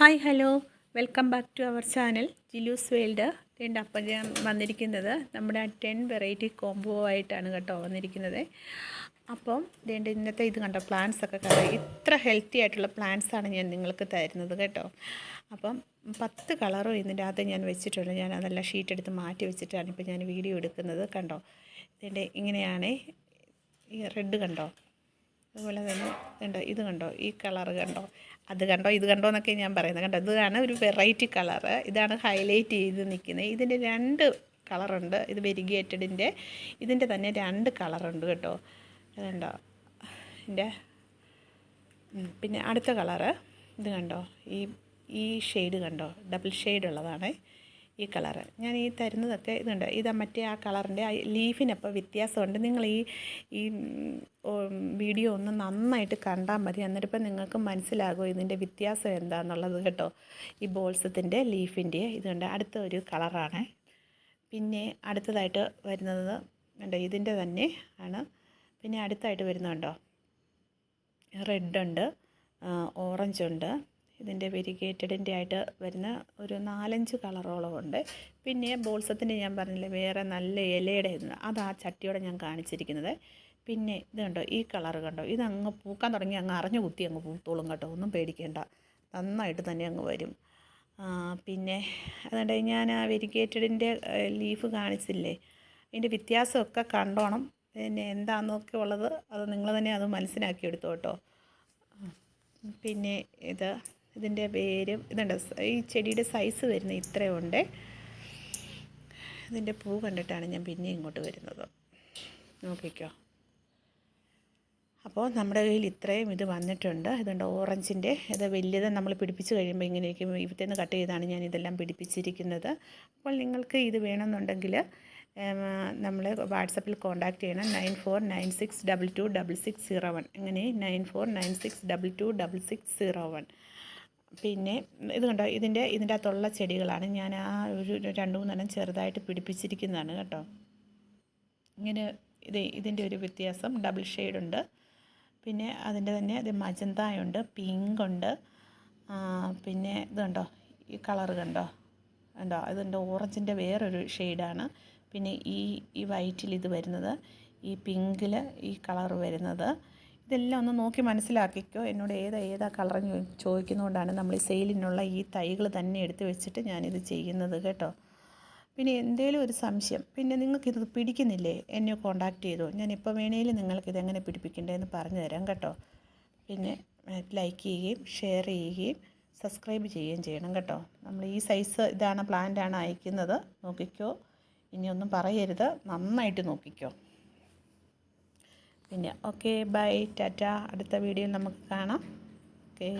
Hi hello. Welcome back to our channel. Jilu's world. രണ്ട് അപ്പം ഞാൻ വന്നിരിക്കുന്നത് നമ്മുടെ ടെൻ വെറൈറ്റി കോംബോ ആയിട്ടാണ് കേട്ടോ വന്നിരിക്കുന്നത്. അപ്പം രണ്ട് ഇന്നത്തെ ഇത് കണ്ടോ? പ്ലാന്റ്സ് ഒക്കെ കണ്ടോ? ഇത്ര ഹെൽത്തി ആയിട്ടുള്ള പ്ലാന്റ്സ് ആണ് ഞാൻ നിങ്ങൾക്ക് തരുന്നത് കേട്ടോ. അപ്പം പത്ത് കളറും ഇതിന്റെ അകത്ത് ഞാൻ വെച്ചിട്ടുണ്ട്. ഞാൻ അതെല്ലാം ഷീറ്റ് എടുത്ത് മാറ്റി വെച്ചിട്ടാണ് ഇപ്പോൾ ഞാൻ വീഡിയോ എടുക്കുന്നത് കണ്ടോ? ഇതിന്റെ ഇങ്ങനെയാണ്. ഈ റെഡ് കണ്ടോ? അതുപോലെ തന്നെ കണ്ടോ ഇത് കണ്ടോ ഈ കളർ കണ്ടോ അത് കണ്ടോ ഇത് കണ്ടോ എന്നൊക്കെ ഞാൻ പറയുന്നത്. കണ്ടോ ഇതാണ് ഒരു വെറൈറ്റി കളറ് ഇതാണ് ഹൈലൈറ്റ് ചെയ്ത് നിൽക്കുന്നത്. ഇതിന്റെ രണ്ട് കളറുണ്ട് ഇത് വെരിഗേറ്റഡിന്റെ ഇതിന്റെ തന്നെ രണ്ട് കളറുണ്ട് കേട്ടോ. അതുണ്ടോ ഇതിന്റെ പിന്നെ അടുത്ത കളറ് ഇത് കണ്ടോ ഈ ഈ ഷെയ്ഡ് കണ്ടോ ഡബിൾ ഷെയ്ഡ് ഉള്ളതാണ്. ഈ കളറ്. ഞാൻ ഈ തരുന്നതൊക്കെ ഇതുണ്ട്. ഇത് മറ്റേ ആ കളറിന്റെ ആ ലീഫിനപ്പോൾ വ്യത്യാസമുണ്ട്. നിങ്ങൾ ഈ ഈ വീഡിയോ ഒന്ന് നന്നായിട്ട് കണ്ടാൽ മതി. എന്നിട്ടിപ്പോൾ നിങ്ങൾക്ക് മനസ്സിലാകും ഇതിന്റെ വ്യത്യാസം എന്താണെന്നുള്ളത് കേട്ടോ. ഈ ബോൾസത്തിന്റെ ലീഫിന്റെ ഇതുണ്ട്. അടുത്ത ഒരു കളറാണ്. പിന്നെ അടുത്തതായിട്ട് വരുന്നത് ഉണ്ട് ഇതിന്റെ തന്നെ ആണ്. പിന്നെ അടുത്തായിട്ട് വരുന്നുണ്ടോ? റെഡ് ഉണ്ട് ഓറഞ്ച് ഉണ്ട് ഇതിന്റെ വെരിഗേറ്റഡിന്റെ ആയിട്ട് വരുന്ന ഒരു നാലഞ്ച് കളറോളം ഉണ്ട്. പിന്നെ ബോൾസത്തിന്റെ ഞാൻ പറഞ്ഞില്ലേ വേറെ നല്ല ഇലയുടെ അത് ആ ചട്ടിയോടെ ഞാൻ കാണിച്ചിരിക്കുന്നത്. പിന്നെ ഇത് കണ്ടോ ഈ കളർ കണ്ടോ ഇത് അങ്ങ് പൂക്കാൻ തുടങ്ങി അങ്ങ് അറിഞ്ഞു കുത്തി അങ്ങ് പൂത്തോളും കേട്ടോ ഒന്നും പേടിക്കേണ്ട. നന്നായിട്ട് തന്നെ അങ്ങ് വരും. പിന്നെ അതുകൊണ്ട് ഞാൻ ആ വെരിഗേറ്റഡിന്റെ ലീഫ് കാണിച്ചില്ലേ അതിന്റെ വ്യത്യാസമൊക്കെ കണ്ടോണം. പിന്നെ എന്താണെന്നൊക്കെ ഉള്ളത് അത് നിങ്ങൾ തന്നെ അത് മനസ്സിലാക്കി എടുത്തോ പിന്നെ ഇത് ഇതിന്റെ പേര് ഇതുണ്ട്. ഈ ചെടിയുടെ സൈസ് വരുന്ന ഇത്രയുണ്ട്. ഇതിന്റെ പൂ കണ്ടിട്ടാണ് ഞാൻ പിന്നെ ഇങ്ങോട്ട് വരുന്നത്. നോക്കിക്കോ. അപ്പോൾ നമ്മുടെ കയ്യിൽ ഇത്രയും ഇത് വന്നിട്ടുണ്ട്. ഇതുണ്ട് ഓറഞ്ചിന്റെ. ഇത് വലിയത് നമ്മൾ പിടിപ്പിച്ച് കഴിയുമ്പോൾ ഇങ്ങനെ ഇരിക്കും കട്ട് ചെയ്താണ് ഞാൻ ഇതെല്ലാം പിടിപ്പിച്ചിരിക്കുന്നത്. അപ്പോൾ നിങ്ങൾക്ക് ഇത് വേണമെന്നുണ്ടെങ്കിൽ നമ്മൾ വാട്സപ്പിൽ കോൺടാക്റ്റ് ചെയ്യണം. Nine four nine six double two double six zero one. അങ്ങനെ nine four nine six double two double six zero one. പിന്നെ ഇത് കണ്ടോ? ഇതിന്റെ ഇതിന്റെ അകത്തുള്ള ചെടികളാണ്. ഞാൻ ആ ഒരു രണ്ട് മൂന്നെണ്ണം ചെറുതായിട്ട് പിടിപ്പിച്ചിരിക്കുന്നതാണ് കേട്ടോ. ഇങ്ങനെ ഇത് ഇതിന്റെ ഒരു വ്യത്യാസം. ഡബിൾ ഷെയ്ഡുണ്ട് പിന്നെ അതിന്റെ തന്നെ ഇത് മജന്തായുണ്ട് പിങ്ക് ഉണ്ട് പിന്നെ ഇത് കണ്ടോ? ഈ കളർ കണ്ടോ? കണ്ടോ? ഇതിന്റെ ഓറഞ്ചിന്റെ വേറൊരു ഷെയ്ഡാണ്. പിന്നെ ഈ ഈ വൈറ്റിൽ ഇത് വരുന്നത്. ഈ പിങ്കിൽ ഈ കളർ വരുന്നത്. ഇതെല്ലാം ഒന്ന് നോക്കി മനസ്സിലാക്കിക്കോ. എന്നോട് ഏതാ ഏതാ കളർ ചോദിക്കുന്നതുകൊണ്ടാണ് നമ്മൾ ഈ സെയിലിനുള്ള ഈ തൈകൾ തന്നെ എടുത്ത് വെച്ചിട്ട് ഞാനിത് ചെയ്യുന്നത് കേട്ടോ. പിന്നെ എന്തേലും ഒരു സംശയം പിന്നെ നിങ്ങൾക്കിത് പിടിക്കുന്നില്ലേ? എന്നെ കോണ്ടാക്ട് ചെയ്തോ. ഞാൻ ഇപ്പോൾ വേണേലും നിങ്ങൾക്കിത് എങ്ങനെ പിടിപ്പിക്കേണ്ടതെന്ന് പറഞ്ഞു തരാം കേട്ടോ. പിന്നെ ലൈക്ക് ചെയ്യുകയും ഷെയർ ചെയ്യുകയും സബ്സ്ക്രൈബ് ചെയ്യുകയും ചെയ്യണം കേട്ടോ. നമ്മൾ ഈ സൈസ് ഇതാണ് പ്ലാന്റാണ് അയക്കുന്നത്. നോക്കിക്കോ. ഇനിയൊന്നും പറയരുത്. നന്നായിട്ട് നോക്കിക്കോ. പിന്നെ ഓക്കെ ബൈ ടാറ്റ. അടുത്ത വീഡിയോ നമുക്ക് കാണാം. ഓക്കെ.